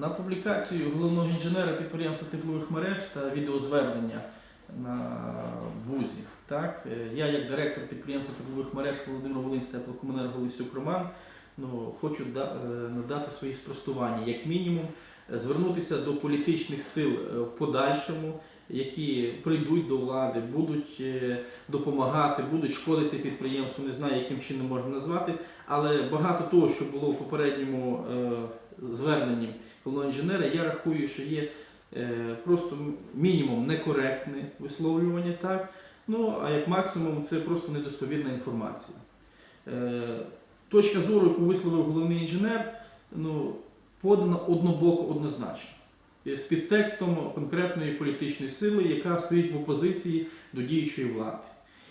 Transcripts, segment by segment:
На публікацію головного інженера підприємства теплових мереж та відеозвернення на БУЗі. Так, е, я, як директор підприємства теплових мереж Володимир Волинськ теплокомуненерго Лисюк Роман, ну, хочу е, надати свої спростування, як мінімум, е, звернутися до політичних сил в подальшому, які прийдуть до влади, будуть допомагати, будуть шкодити підприємству, не знаю, яким чином можна назвати, але багато того, що було в попередньому зверненні головного інженера, я рахую, що є е, просто мінімум некоректне висловлювання, так? Ну, а як максимум, це просто недостовірна інформація. Е, Точка зору, яку висловив головний інженер, ну, подана однобоко однозначно. Е, З підтекстом конкретної політичної сили, яка стоїть в опозиції до діючої влади.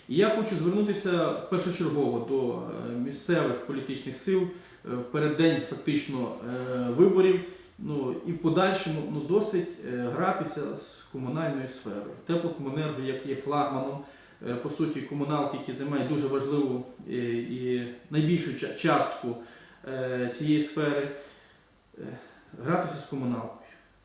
І я хочу звернутися першочергово до місцевих політичних сил в переддень фактично е, виборів. Ну і в подальшому ну, досить е, гратися з комунальною сферою. Теплокомуненерго, як є флагманом, е, по суті, комуналки, які займають дуже важливу е, і найбільшу частку е, цієї сфери, е, гратися з комуналкою.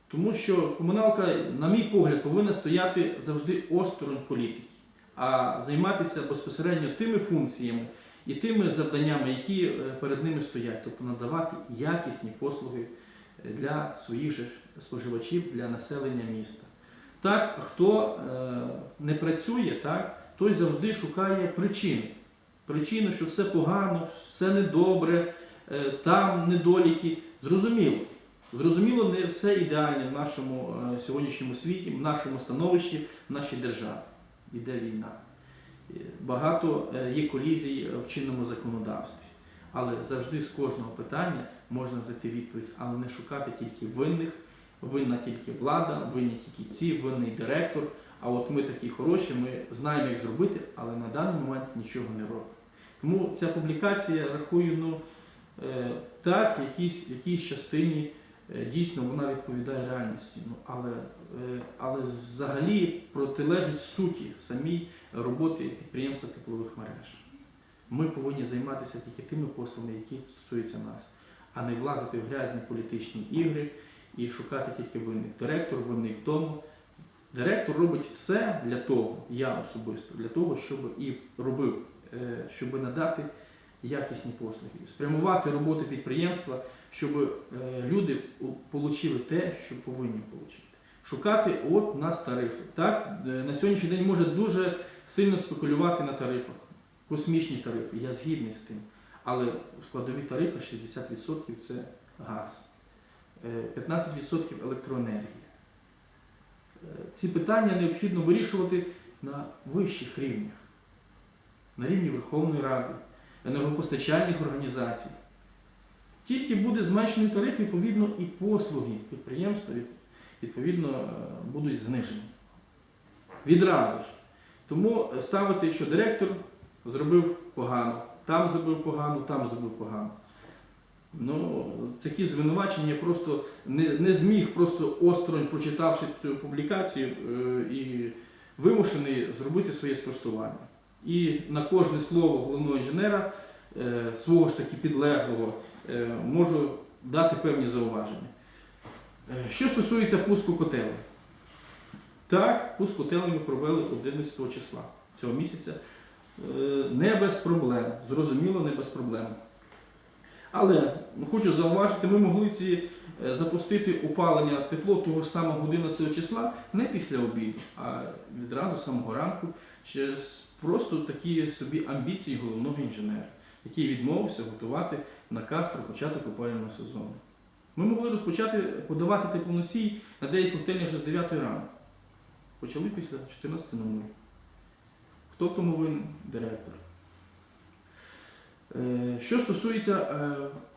Тому що комуналка, на мій погляд, повинна стояти завжди осторонь політики, а займатися безпосередньо тими функціями і тими завданнями, які е, перед ними стоять, тобто надавати якісні послуги е, для своїх же споживачів, для населення міста. Так, хто е, не працює, так, той завжди шукає причини. Причину, що все погано, все недобре, там недоліки. Зрозуміло. Зрозуміло, не все ідеальне в нашому сьогоднішньому світі, в нашому становищі, в нашій державі. Іде війна. Е, Багато е, є колізій в чинному законодавстві. Але завжди з кожного питання можна знайти відповідь, але не шукати тільки винних, винна тільки влада, винні тільки ці, винний директор. А от ми такі хороші, ми знаємо, як зробити, але на даний момент нічого не робимо. Тому ця публікація, рахую, ну е, так, в якійсь, якійсь частині е, дійсно вона відповідає реальності. Ну, але, е, але взагалі протилежить суті самій роботи підприємства теплових мереж. Ми повинні займатися тільки тими послугами, які стосуються нас, а не влазити в грязні політичні ігри і шукати тільки винних. Директор винний в тому. Директор робить все для того, я особисто, для того, щоб і робив, е, щоб надати якісні послуги, спрямувати роботу підприємства, щоб е, люди отримали те, що повинні отримати. Шукати от нас тарифи. Так, е, на сьогоднішній день може дуже сильно спекулювати на тарифах. Космічні тарифи, я згідний з тим. Але складові тарифи 60% це газ, е, 15% електроенергія. Е, Ці питання необхідно вирішувати на вищих рівнях, на рівні Верховної Ради, енергопостачальних організацій. Тільки буде зменшений тариф, відповідно, і послуги підприємства відповідно е, будуть знижені. Відразу ж. Тому е, ставити, що директор зробив погано, там зробив погано, там зробив погано. Ну, такі звинувачення просто не, не зміг просто осторонь, прочитавши цю публікацію, е, і вимушений зробити своє спростування. І на кожне слово головного інженера, свого ж таки підлеглого, можу дати певні зауваження. Е, Що стосується пуску котелень. Так, пуск котелень ми провели 11 числа цього місяця. Е, Не без проблем. Зрозуміло, не без проблем. Але хочу зауважити, ми могли ці е, запустити опалення тепло того ж самого 11 числа не після обіду, а відразу з самого ранку через просто такі собі амбіції головного інженера, який відмовився готувати наказ про початок опалювального сезону. Ми могли розпочати подавати теплоносій на деякі котельні вже з 9 ранку. Почали після 14.00. Хто в тому винен? Директор. Е, Що стосується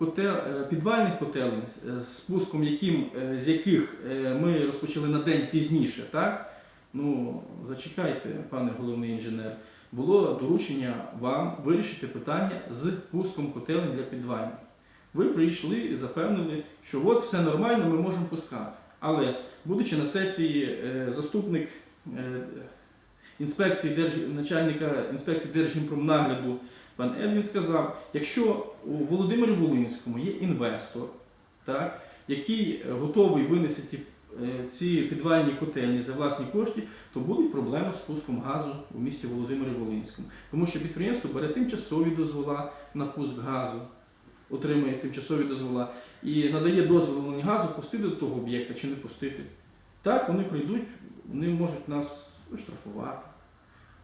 е, е, підвальних котелень, з спуском яким, з яких ми розпочали на день пізніше, так? Ну, зачекайте, пане головний інженер, було доручення вам вирішити питання з пуском котелень для підвальних. Ви прийшли і запевнили, що от все нормально, ми можемо пускати. Але, будучи на сесії, е, заступник е, інспекції начальника інспекції Держгімпромнагляду пан Едвін сказав, якщо у Володимирі Волинському є інвестор, так, який готовий винести ті, е, ці підвальні котельні за власні кошти, то будуть проблеми з пуском газу у місті Володимирі Волинському. Тому що підприємство бере тимчасові дозвола на пуск газу, отримує тимчасові дозвола і надає дозвіл газу пустити до того об'єкта чи не пустити. Так, вони прийдуть, вони можуть нас оштрафувати,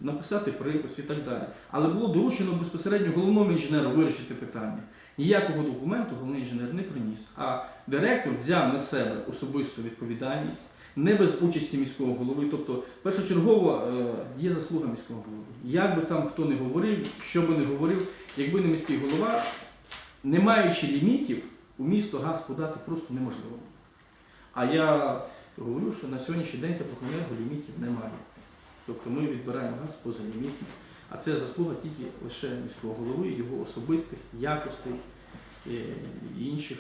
написати припис і так далі. Але було доручено безпосередньо головному інженеру вирішити питання. Ніякого документу головний інженер не приніс. А директор взяв на себе особисту відповідальність, не без участі міського голови. Тобто, першочергово е, є заслуга міського голови. Як би там хто не говорив, що би не говорив, якби не міський голова, не маючи лімітів, у місто газ подати просто неможливо. А я говорю, що на сьогоднішній день теплокомуненерго лімітів немає. Тобто ми відбираємо газ поза. А це заслуга тільки лише міського голови, його особистих якостей е, і інших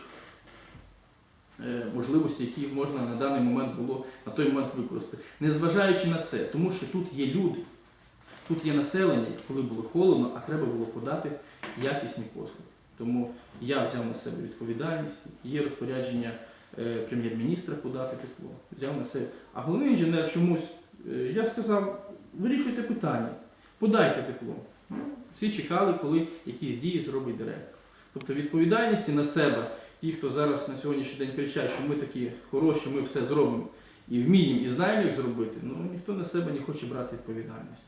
е, можливостей, які можна на даний момент було на той момент використати. Незважаючи на це, тому що тут є люди, тут є населення, коли було холодно, а треба було подати якісні послуги. Тому я взяв на себе відповідальність, є розпорядження е, прем'єр-міністра подати тепло. Взяв на себе. А головний інженер чомусь, е, я сказав, вирішуйте питання, подайте тепло. Ну, Всі чекали, коли якісь дії зробить директор. Тобто відповідальності на себе, ті, хто зараз на сьогоднішній день кричать, що ми такі хороші, ми все зробимо і вміємо, і знаємо, як зробити, ну ніхто на себе не хоче брати відповідальність.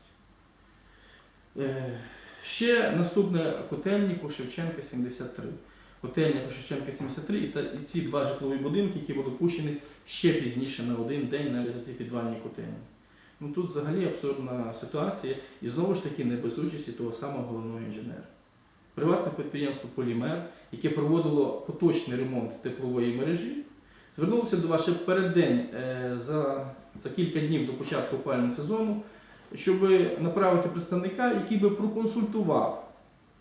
Ще наступне котельні по Шевченка 73. Котельня по Шевченка 73 і, та, і ці два житлові будинки, які були пущені ще пізніше на один день навіть за ці підвальні котельні. Ну тут взагалі абсурдна ситуація і знову ж таки не без участі того самого головного інженера. Приватне підприємство Полімер, яке проводило поточний ремонт теплової мережі, звернулося до вас ще переддень е, за, за кілька днів до початку опалювального сезону, щоб направити представника, який би проконсультував,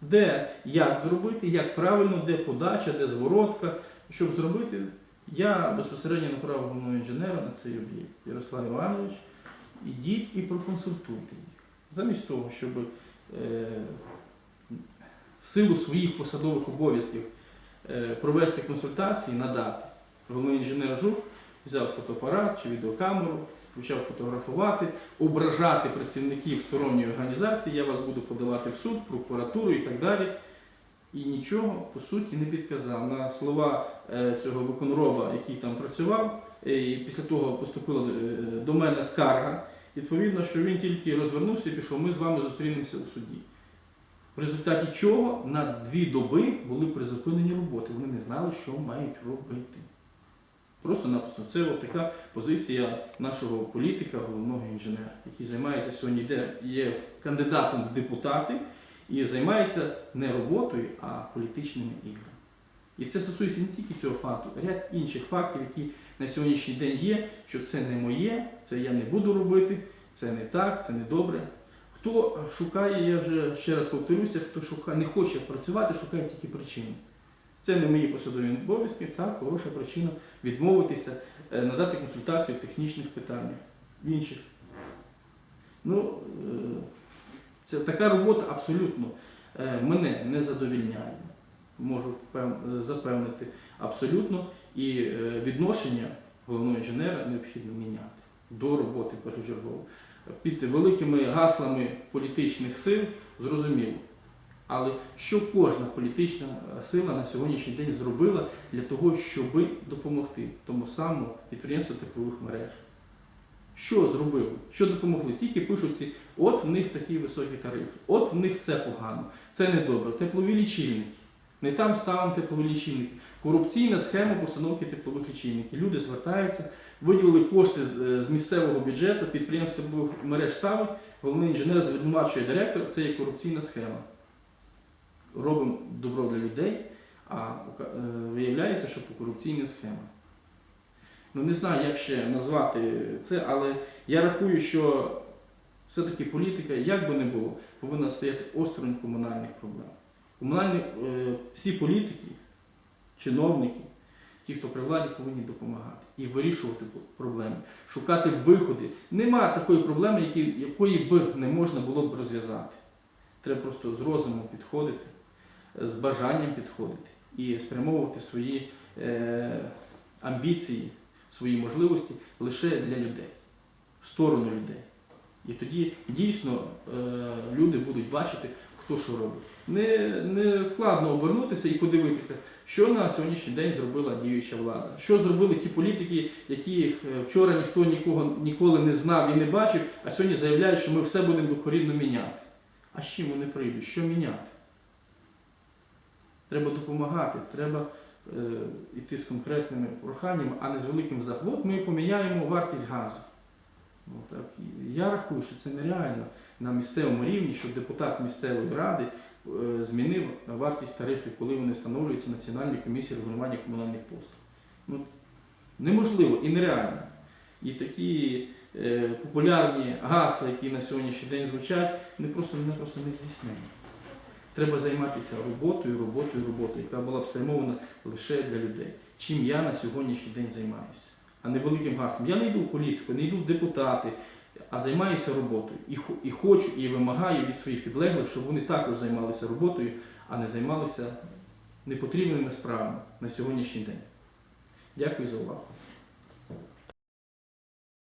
де як зробити, як правильно, де подача, де зворотка, щоб зробити. Я безпосередньо направив головного інженера на цей об'єкт Ярослав Іванович. Ідіть і проконсультуйте їх. Замість того, щоб е, в силу своїх посадових обов'язків е, провести консультації, надати. Головний інженер Жук взяв фотоапарат чи відеокамеру, почав фотографувати, ображати працівників сторонньої організації, я вас буду подавати в суд, прокуратуру і так далі. І нічого по суті не підказав. На слова е, цього виконроба, який там працював, е, і після того поступила е, до мене скарга. Відповідно, що він тільки розвернувся і пішов, ми з вами зустрінемося у суді. В результаті чого на дві доби були призупинені роботи. Вони не знали, що мають робити. Просто-напросто це от така позиція нашого політика, головного інженера, який займається сьогодні, де є кандидатом в депутати і займається не роботою, а політичними іграми. І це стосується не тільки цього факту, а ряд інших фактів, які на сьогоднішній день є, що це не моє, це я не буду робити, це не так, це не добре. Хто шукає, я вже ще раз повторюся, хто шукає, не хоче працювати, шукає тільки причину. Це не мої посадові обов'язки, так, хороша причина відмовитися, е, надати консультацію в технічних питаннях, в інших. Ну, е, це така робота абсолютно е, мене не задовільняє. Можу запевнити абсолютно. І відношення головного інженера необхідно міняти до роботи першочергово. Під великими гаслами політичних сил зрозуміло. Але що кожна політична е, сила на сьогоднішній день зробила для того, щоб допомогти тому самому підприємству теплових мереж? Що зробили? Що допомогли? Тільки пишуть ці, от в них такі високі тарифи, от в них це погано, це недобре. Теплові лічильники. Не там ставимо теплові лічильники. Корупційна схема постановки теплових лічильників. Люди звертаються, виділили кошти з, е, місцевого бюджету, підприємство теплових мереж ставить, головний інженер звинувачує директора, це є корупційна схема. Робимо добро для людей, а е, виявляється, що по корупційна схема. Ну не знаю, як ще назвати це, але я рахую, що все-таки політика, як би не було, повинна стояти осторонь комунальних проблем. Комунальні е, всі політики, чиновники, ті, хто при владі, повинні допомагати і вирішувати проблеми, шукати виходи. Нема такої проблеми, якої би не можна було б розв'язати. Треба просто з розумом підходити, з бажанням підходити і спрямовувати свої е, амбіції, свої можливості лише для людей, в сторону людей. І тоді дійсно е, люди будуть бачити, хто що робить. Не, не складно обернутися і подивитися, що на сьогоднішній день зробила діюча влада. Що зробили ті політики, яких е, вчора ніхто нікого ніколи не знав і не бачив, а сьогодні заявляють, що ми все будемо докорінно міняти. А з чим вони прийдуть? Що міняти? Треба допомагати, треба е, йти з конкретними проханнями, а не з великим. От ми поміняємо вартість газу. Так. Я рахую, що це нереально на місцевому рівні, щоб депутат місцевої ради е, змінив вартість тарифів, коли вони встановлюються Національною комісією регулювання комунальних послуг. Ну, неможливо і нереально. І такі е, популярні гасла, які на сьогоднішній день звучать, вони просто, вони просто не здійснені. Треба займатися роботою, роботою, роботою, яка була б спрямована лише для людей. Чим я на сьогоднішній день займаюся, а не великим гаслом. Я не йду в політику, не йду в депутати, а займаюся роботою. І, і хочу, і вимагаю від своїх підлеглих, щоб вони також займалися роботою, а не займалися непотрібними справами на сьогоднішній день. Дякую за увагу.